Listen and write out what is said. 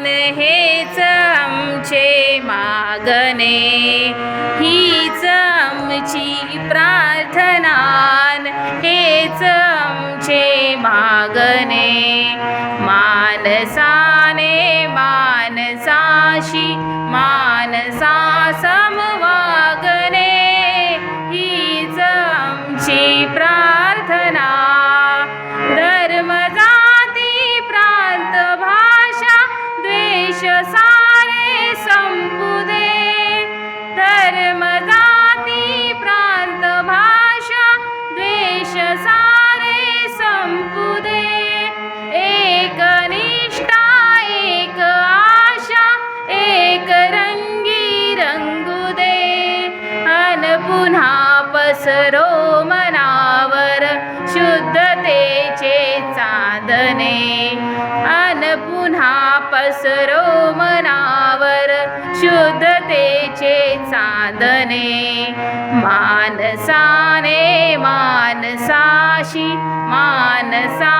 मान हेच आमचे मागणे. हीच आमची प्रार्थनान हेच आमचे मागणे. मानसाने मानसा पसरो मनावर शुद्धतेचे चांदणे अन पुन्हा पसरो मनावर शुद्धतेचे चांदणे मानसाने मानसाशी मानसा